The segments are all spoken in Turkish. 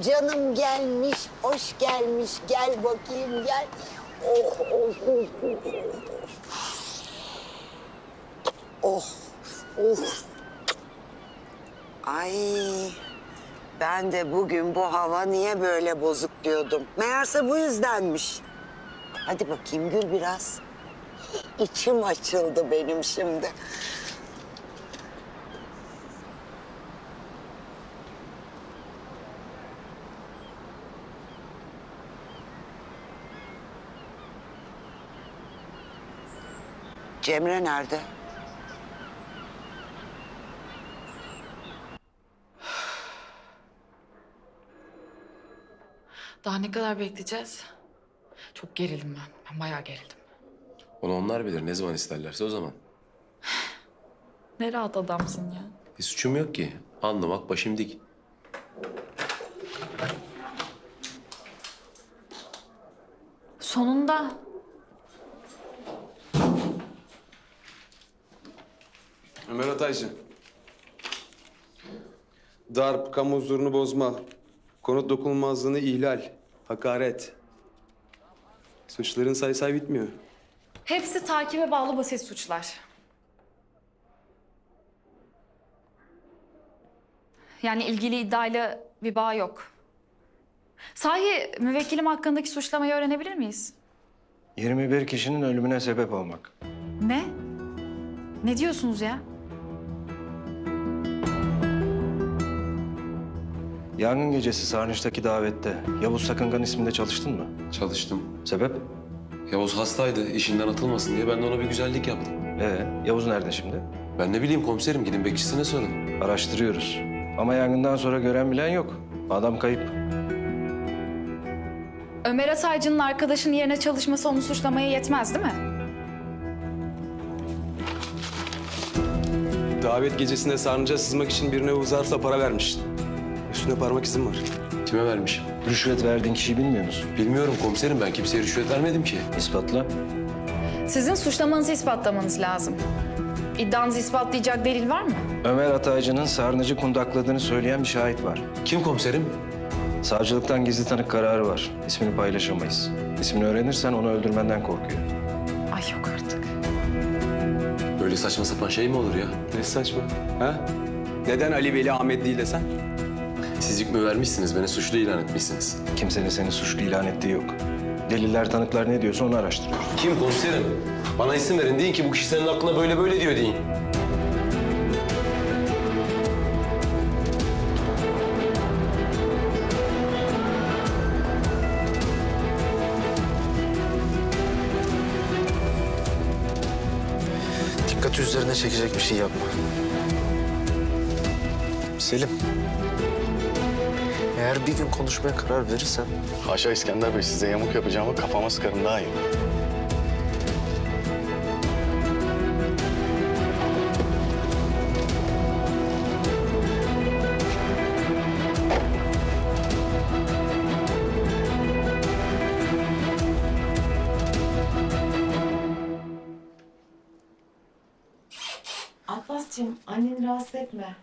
canım gelmiş, hoş gelmiş. Gel bakayım gel. Oh, oh, oh, oh. Oh, oh. Ay, ben de bugün bu hava niye böyle bozuk diyordum. Meğerse bu yüzdenmiş. Hadi bakayım gül biraz. İçim açıldı benim şimdi. Cemre nerede? Daha ne kadar bekleyeceğiz? Çok gerildim ben. Ben bayağı gerildim. Onu onlar bilir. Ne zaman isterlerse o zaman. Ne rahat adamsın ya. Bir suçum yok ki. Anlamak başım dik. Sonunda. Ömer Ataycı. Darp, kamu huzurunu bozma, konut dokunulmazlığını ihlal, hakaret. Suçların say say bitmiyor. Hepsi takibe bağlı basit suçlar. Yani ilgili iddiayla bir bağ yok. Sahi müvekkilim hakkındaki suçlamayı öğrenebilir miyiz? 21 kişinin ölümüne sebep olmak. Ne? Ne diyorsunuz ya? Yangın gecesi Sarnıç'taki davette Yavuz Sakıngan isminde çalıştın mı? Çalıştım. Sebep? Yavuz hastaydı. işinden atılmasın diye ben de ona bir güzellik yaptım. Ee, Yavuz nerede şimdi? Ben ne bileyim komiserim. Gidin bekçisine sorun. Araştırıyoruz. Ama yangından sonra gören bilen yok. Adam kayıp. Ömer Ataycı'nın arkadaşının yerine çalışması onu suçlamaya yetmez değil mi? Davet gecesinde sarnıca sızmak için birine uzarsa para vermiş. Üstüne parmak izin var. Kime vermişim? Rüşvet verdiğin kişiyi bilmiyor musun? Bilmiyorum komiserim. Ben kimseye rüşvet vermedim ki. İspatla. Sizin suçlamanızı ispatlamanız lazım. İddianızı ispatlayacak delil var mı? Ömer Ataycı'nın Sarnıcı kundakladığını söyleyen bir şahit var. Kim komiserim? Savcılıktan gizli tanık kararı var. İsmini paylaşamayız. İsmini öğrenirsen onu öldürmenden korkuyor. Ay yok artık. Böyle saçma sapan şey mi olur ya? Ne saçma. Ha? Neden Ali Veli Ahmet değil de sen? Siz hükmü vermişsiniz. Beni suçlu ilan etmişsiniz. Kimsenin seni suçlu ilan ettiği yok. Deliller, tanıklar ne diyorsa onu araştırıyoruz. Kim komiserim? Bana isim verin. Deyin ki bu kişi senin aklına böyle böyle diyor deyin. Dikkati üzerine çekecek bir şey yapma. Selim. Eğer bir gün konuşmaya karar verirsen... Haşa İskender Bey size yamuk yapacağımı kafama sıkarım daha iyi. Atlas'cığım anneni rahatsız etme.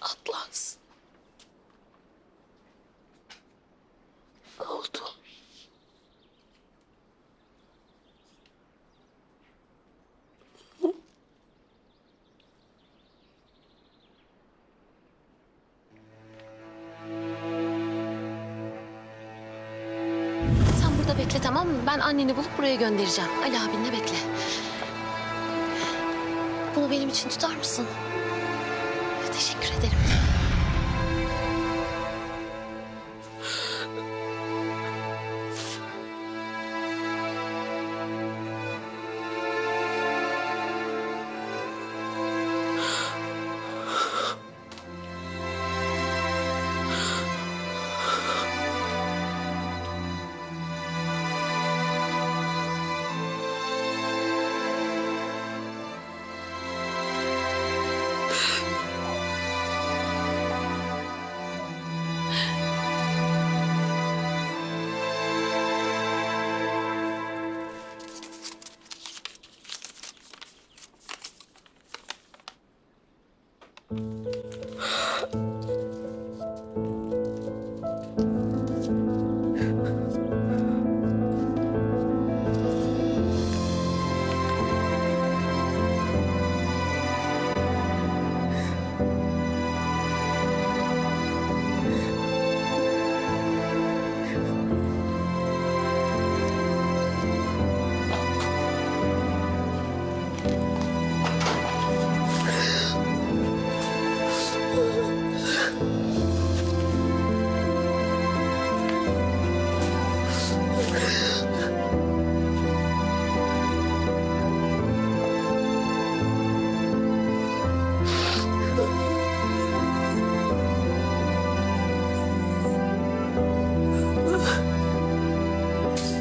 Atlas. Ne oldu? Sen burada tamam mı? Ben anneni bulup buraya göndereceğim. Ali abinle bekle. Bunu benim için tutar mısın? Teşekkür ederim.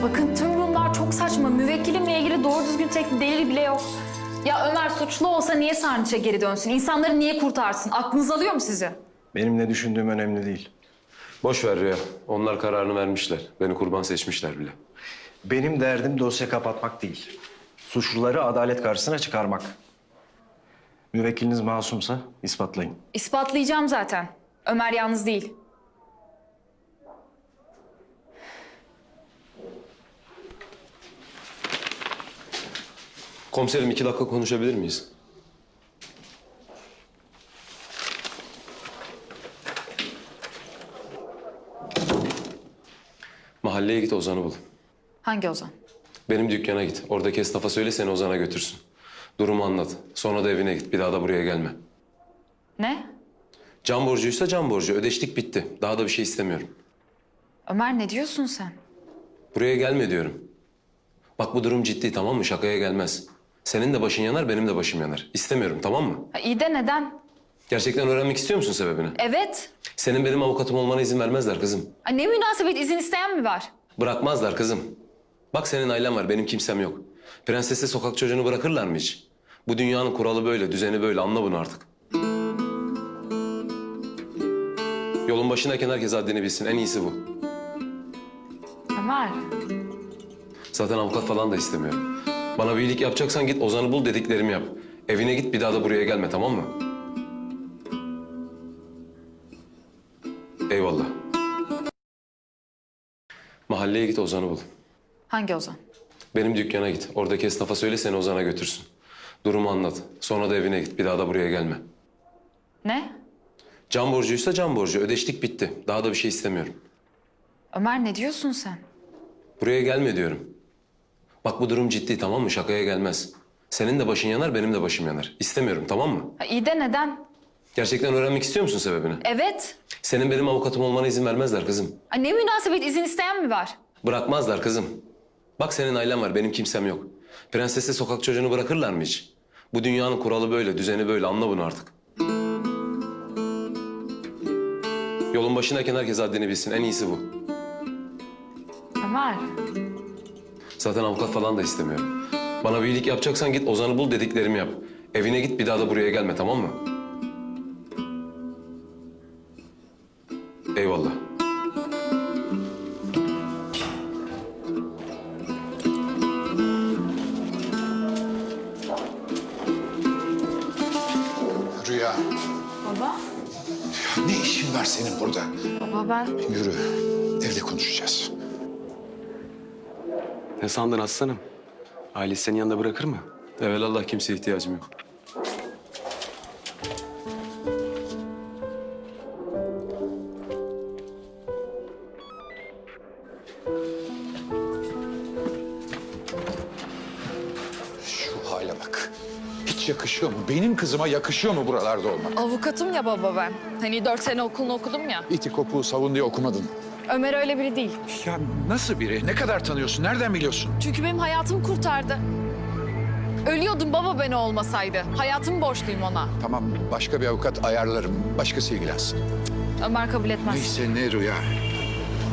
Bakın tüm bunlar çok saçma. Müvekkilimle ilgili doğru düzgün tek bir delil bile yok. Ya Ömer suçlu olsa niye Sarnıç'a geri dönsün? İnsanları niye kurtarsın? Aklınız alıyor mu sizi? Benim ne düşündüğüm önemli değil. Boş ver Rüya. Onlar kararını vermişler. Beni kurban seçmişler bile. Benim derdim dosya kapatmak değil. Suçluları adalet karşısına çıkarmak. Müvekkiliniz masumsa ispatlayın. İspatlayacağım zaten. Ömer yalnız değil. Komiserim iki dakika konuşabilir miyiz? Mahalleye git Ozan'ı bul. Hangi Ozan? Benim dükkana git. Oradaki esnafa söyle seni Ozan'a götürsün. Durumu anlat. Sonra da evine git. Bir daha da buraya gelme. Ne? Can borcuysa can borcu. Ödeştik bitti. Daha da bir şey istemiyorum. Ömer ne diyorsun sen? Buraya gelme diyorum. Bak bu durum ciddi tamam mı? Şakaya gelmez. Senin de başın yanar, benim de başım yanar. İstemiyorum tamam mı? Ha, iyi de neden? Gerçekten öğrenmek istiyor musun sebebini? Evet. Senin benim avukatım olmana izin vermezler kızım. Ha, ne münasebet izin isteyen mi var? Bırakmazlar kızım. Bak senin ailen var, benim kimsem yok. Prensese sokak çocuğunu bırakırlar mı hiç? Bu dünyanın kuralı böyle, düzeni böyle. Anla bunu artık. Yolun başındayken herkes haddini bilsin. En iyisi bu. Ömer. Zaten avukat falan da istemiyorum. Bana bir iyilik yapacaksan git Ozan'ı bul dediklerimi yap. Evine git bir daha da buraya gelme tamam mı? Eyvallah. Mahalleye git Ozan'ı bul. Hangi Ozan? Benim dükkana git. Oradaki esnafa söyle seni Ozan'a götürsün. Durumu anlat. Sonra da evine git. Bir daha da buraya gelme. Ne? Can borcuysa can borcu. Ödeştik bitti. Daha da bir şey istemiyorum. Ömer ne diyorsun sen? Buraya gelme diyorum. Bak bu durum ciddi tamam mı? Şakaya gelmez. Senin de başın yanar, benim de başım yanar. İstemiyorum tamam mı? Ha, iyi de neden? Gerçekten öğrenmek istiyor musun sebebini? Evet. Senin benim avukatım olmana izin vermezler kızım. Ha, ne münasebet izin isteyen mi var? Bırakmazlar kızım. Bak senin ailen var, benim kimsem yok. Prensese sokak çocuğunu bırakırlar mı hiç? Bu dünyanın kuralı böyle, düzeni böyle. Anla bunu artık. Yolun başındayken herkes haddini bilsin. En iyisi bu. Ömer. Zaten avukat falan da istemiyorum. Bana bir iyilik yapacaksan git Ozan'ı bul dediklerimi yap. Evine git bir daha da buraya gelme tamam mı? Eyvallah. Rüya, Baba. ne işin var senin burada? Baba ben... Yürü, evde konuşacağız. Ne sandın aslanım? Ailesi senin yanında bırakır mı? Evelallah kimseye ihtiyacım yok. Şu hale bak. Hiç yakışıyor mu? Benim kızıma yakışıyor mu buralarda olmak? Avukatım ya baba ben. Hani dört sene okulunu okudum ya. İti kopuğu savun diye okumadın. Ömer öyle biri değil. Ya nasıl biri? Ne kadar tanıyorsun? Nereden biliyorsun? Çünkü benim hayatımı kurtardı. Ölüyordum baba ben o olmasaydı. Hayatımı borçluyum ona. Tamam, başka bir avukat ayarlarım. Başkası ilgilensin. Ömer kabul etmez. Neyse ne Rüya.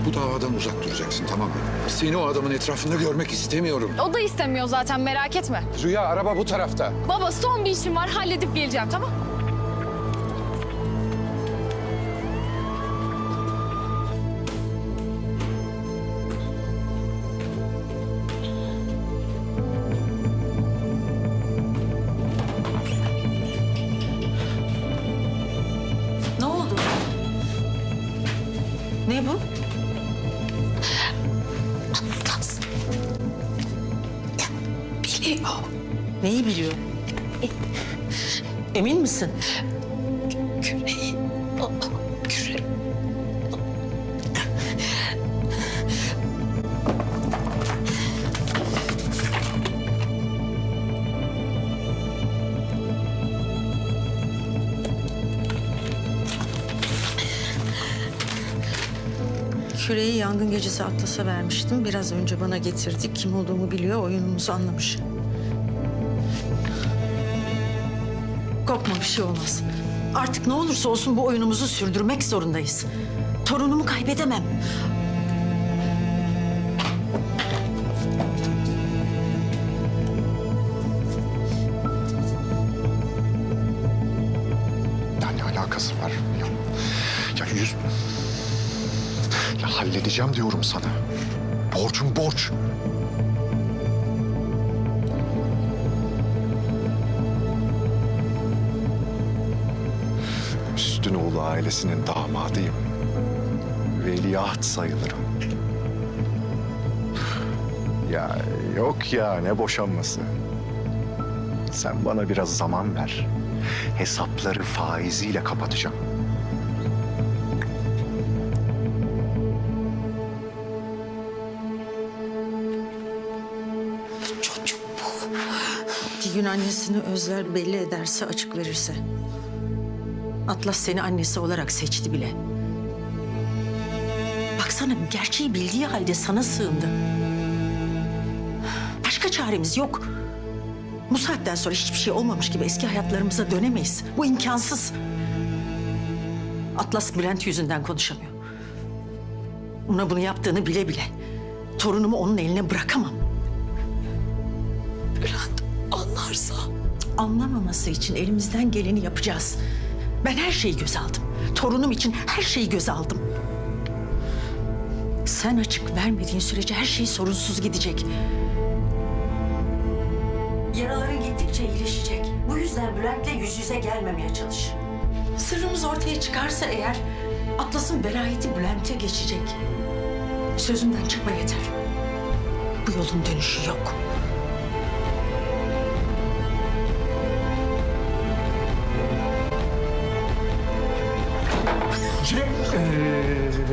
Bu davadan uzak duracaksın tamam mı? Seni o adamın etrafında görmek istemiyorum. O da istemiyor zaten merak etme. Rüya araba bu tarafta. Baba son bir işim var halledip geleceğim tamam Ne Neyi biliyor? Emin misin? Küreği. Küre. Küreği yangın gecesi Atlas'a vermiştim. Biraz önce bana getirdi. Kim olduğumu biliyor, oyunumuzu anlamış. Korkma bir şey olmaz. Artık ne olursa olsun bu oyunumuzu sürdürmek zorundayız. Torunumu kaybedemem. Ya ne alakası var? Ya, yüz... Ya halledeceğim diyorum sana. Borcum borç. Üstünoğlu ailesinin damadıyım. Veliaht sayılırım. Ya yok ya ne boşanması. Sen bana biraz zaman ver. Hesapları faiziyle kapatacağım. Çocuk bu. Bir gün annesini özler belli ederse açık verirse. Atlas seni annesi olarak seçti bile. Baksana gerçeği bildiği halde sana sığındı. Başka çaremiz yok. Bu saatten sonra hiçbir şey olmamış gibi eski hayatlarımıza dönemeyiz. Bu imkansız. Atlas Bülent yüzünden konuşamıyor. Ona bunu yaptığını bile bile. Torunumu onun eline bırakamam. Bülent anlarsa? Anlamaması için elimizden geleni yapacağız. Ben her şeyi göz aldım. Torunum için her şeyi göz aldım. Sen açık vermediğin sürece her şey sorunsuz gidecek. Yaraların gittikçe iyileşecek. Bu yüzden Bülent'le yüz yüze gelmemeye çalış. Sırrımız ortaya çıkarsa eğer Atlas'ın velayeti Bülent'e geçecek. Sözümden çıkma yeter. Bu yolun dönüşü yok.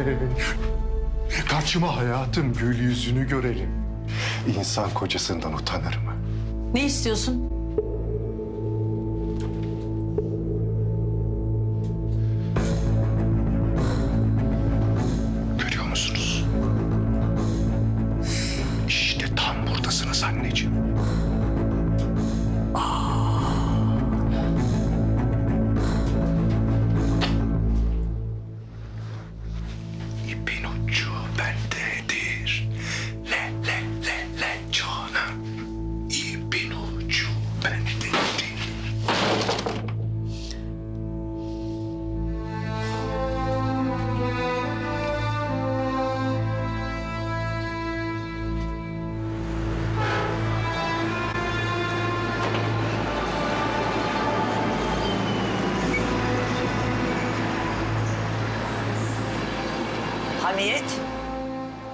Karşıma hayatın gül yüzünü görelim. İnsan kocasından utanır mı? Ne istiyorsun?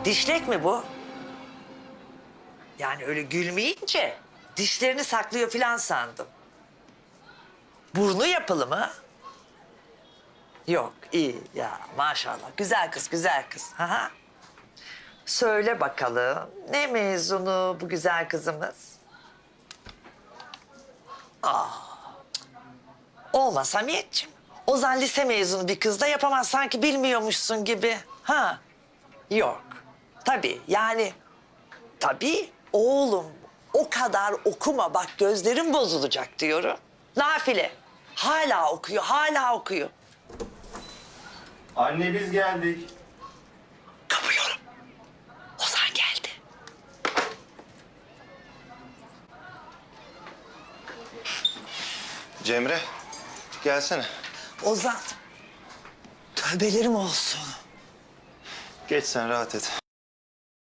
Dişlek mi bu? Yani öyle gülmeyince dişlerini saklıyor filan sandım. Burnu yapılı mı? Yok, iyi ya maşallah. Güzel kız, güzel kız. Aha. Söyle bakalım, ne mezunu bu güzel kızımız? Aa, olmaz Hamiyetciğim. Ozan lise mezunu bir kız da yapamaz sanki bilmiyormuşsun gibi. Ha? Yok. Tabii yani tabii oğlum o kadar okuma bak gözlerim bozulacak diyorum. Nafile hala okuyor hala okuyor. Anne biz geldik. Kapıyorum. Ozan geldi. Cemre gelsene. Ozan tövbelerim olsun. Geç sen rahat et.